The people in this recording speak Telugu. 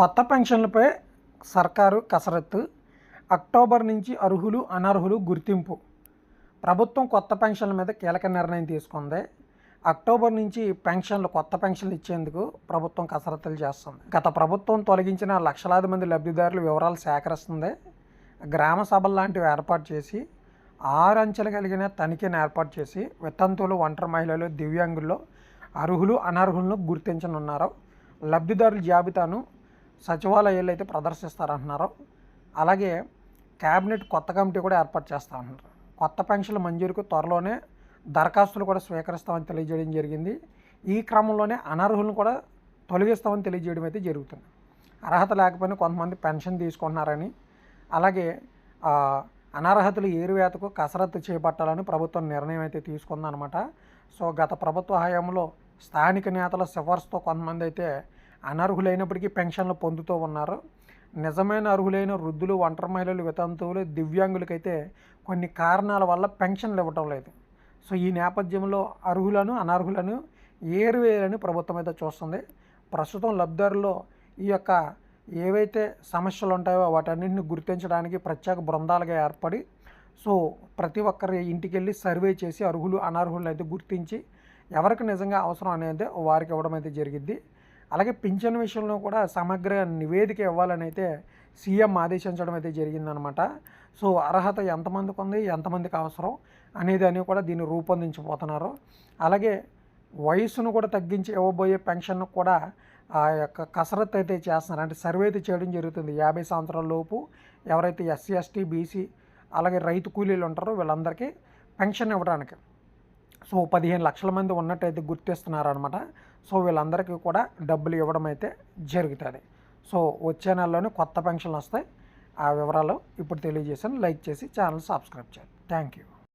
కొత్త పెన్షన్లపై సర్కారు కసరత్తు అక్టోబర్ నుంచి అర్హులు అనర్హులు గుర్తింపు. ప్రభుత్వం కొత్త పెన్షన్ల మీద కీలక నిర్ణయం తీసుకుంది. అక్టోబర్ నుంచి పెన్షన్లు కొత్త పెన్షన్లు ఇచ్చేందుకు ప్రభుత్వం కసరత్తులు చేస్తుంది. గత ప్రభుత్వం తొలగించిన లక్షలాది మంది లబ్ధిదారుల వివరాలు సేకరిస్తుంది. గ్రామ సభలు లాంటివి ఏర్పాటు చేసి ఆరు అంచెలు కలిగిన తనిఖీని ఏర్పాటు చేసి వితంతువులు ఒంటరి మహిళలు దివ్యాంగుల్లో అర్హులు అనర్హులను గుర్తించనున్నారు. లబ్ధిదారుల జాబితాను సచివాలయాలు అయితే ప్రదర్శిస్తారంటున్నారు. అలాగే క్యాబినెట్ కొత్త కమిటీ కూడా ఏర్పాటు చేస్తా అంటున్నారు కొత్త పెన్షన్ల మంజూరుకు త్వరలోనే దరఖాస్తులు కూడా స్వీకరిస్తామని తెలియజేయడం జరిగింది. ఈ క్రమంలోనే అనర్హులను కూడా తొలగిస్తామని తెలియజేయడం అయితే జరుగుతుంది. అర్హత లేకపోయినా కొంతమంది పెన్షన్ తీసుకుంటున్నారని అలాగే అనర్హతలు ఏరువేతకు కసరత్తు చేపట్టాలని ప్రభుత్వం నిర్ణయం అయితే తీసుకుందనమాట సో గత ప్రభుత్వ హయాంలో స్థానిక నేతల సిఫార్సుతో కొంతమంది అయితే అనర్హులైనప్పటికీ పెన్షన్లు పొందుతూ ఉన్నారు. నిజమైన అర్హులైన వృద్ధులు ఒంటరి మహిళలు వితంతువులు దివ్యాంగులకైతే కొన్ని కారణాల వల్ల పెన్షన్లు ఇవ్వటం లేదు. సో ఈ నేపథ్యంలో అర్హులను అనర్హులను ఏరువేయాలని ప్రభుత్వం అయితే చూస్తుంది. ప్రస్తుతం లబ్ధిదారుల్లో ఈ యొక్క ఏవైతే సమస్యలు ఉంటాయో వాటన్నింటిని గుర్తించడానికి ప్రత్యేక బృందాలుగా ఏర్పడి సో ప్రతి ఒక్కరి ఇంటికి వెళ్ళి సర్వే చేసి అర్హులు అనర్హులను అయితే గుర్తించి ఎవరికి నిజంగా అవసరం అనేది వారికి ఇవ్వడం అయితే జరిగింది అలాగే పింఛన్ విషయంలో కూడా సమగ్ర నివేదిక ఇవ్వాలని అయితే సీఎం ఆదేశించడం అయితే జరిగిందనమాట సో అర్హత ఎంతమందికి ఉంది ఎంతమందికి అవసరం అనేది అని కూడా దీన్ని రూపొందించబోతున్నారు. అలాగే వయసును కూడా తగ్గించి ఇవ్వబోయే పెన్షన్ కూడా ఆ యొక్క కసరత్తు అయితే చేస్తున్నారు. అంటే సర్వే అయితే చేయడం జరుగుతుంది. యాభై సంవత్సరాల లోపు ఎవరైతే ఎస్సీ ఎస్టీ బీసీ అలాగే రైతు కూలీలు ఉంటారో వీళ్ళందరికీ పెన్షన్ ఇవ్వడానికి. సో పదిహేను లక్షల మంది ఉన్నట్టయితే గుర్తిస్తున్నారనమాట సో వీళ్ళందరికీ కూడా డబ్బులు ఇవ్వడం అయితే జరుగుతుంది. సో వచ్చే నెలలోనే కొత్త పెన్షన్లు వస్తాయి. ఆ వివరాలు ఇప్పుడు తెలియజేశాను. లైక్ చేసి ఛానల్ సబ్స్క్రైబ్ చేయండి. Thank you.